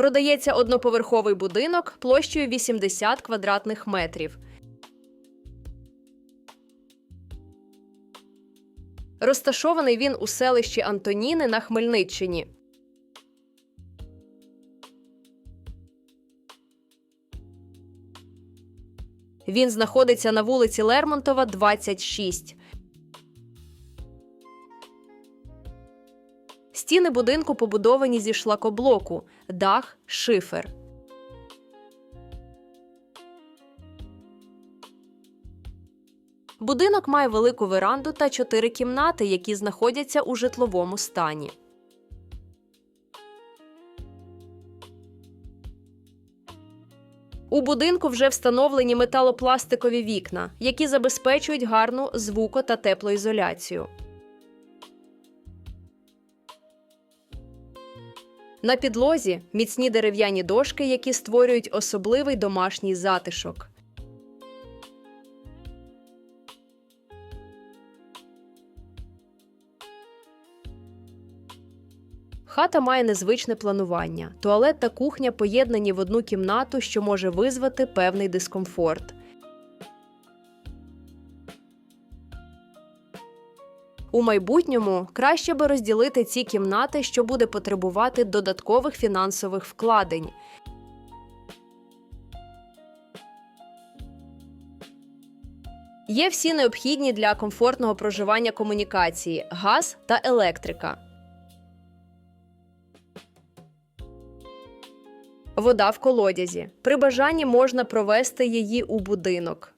Продається одноповерховий будинок площею 80 квадратних метрів. Розташований він у селищі Антоніни на Хмельниччині. Він знаходиться на вулиці Лермонтова, 26. Стіни будинку побудовані зі шлакоблоку, дах шифер. Будинок має велику веранду та чотири кімнати, які знаходяться у житловому стані. У будинку вже встановлені металопластикові вікна, які забезпечують гарну звуко- та теплоізоляцію. На підлозі міцні дерев'яні дошки, які створюють особливий домашній затишок. Хата має незвичне планування. Туалет та кухня поєднані в одну кімнату, що може визвати певний дискомфорт. У майбутньому краще би розділити ці кімнати, що буде потребувати додаткових фінансових вкладень. Є всі необхідні для комфортного проживання комунікації газ та електрика. Вода в колодязі. При бажанні можна провести її у будинок.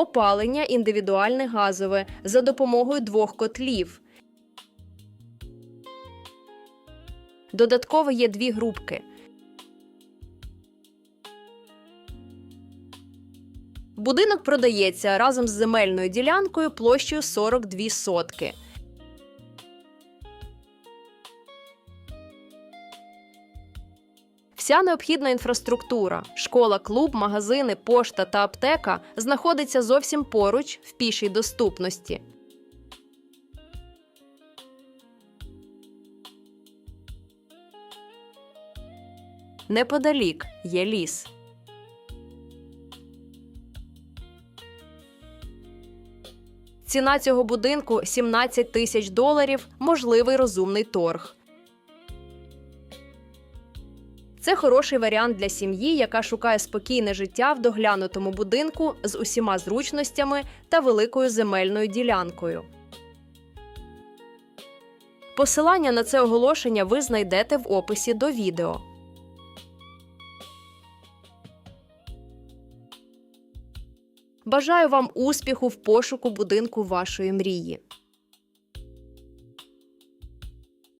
Опалення індивідуальне газове за допомогою двох котлів. Додатково є дві групки. Будинок продається разом з земельною ділянкою площею 42 сотки. Вся необхідна інфраструктура школа, клуб, магазини, пошта та аптека знаходиться зовсім поруч в пішій доступності. Неподалік є ліс. Ціна цього будинку 17 тисяч доларів, можливий розумний торг. Це хороший варіант для сім'ї, яка шукає спокійне життя в доглянутому будинку з усіма зручностями та великою земельною ділянкою. Посилання на це оголошення ви знайдете в описі до відео. Бажаю вам успіху в пошуку будинку вашої мрії.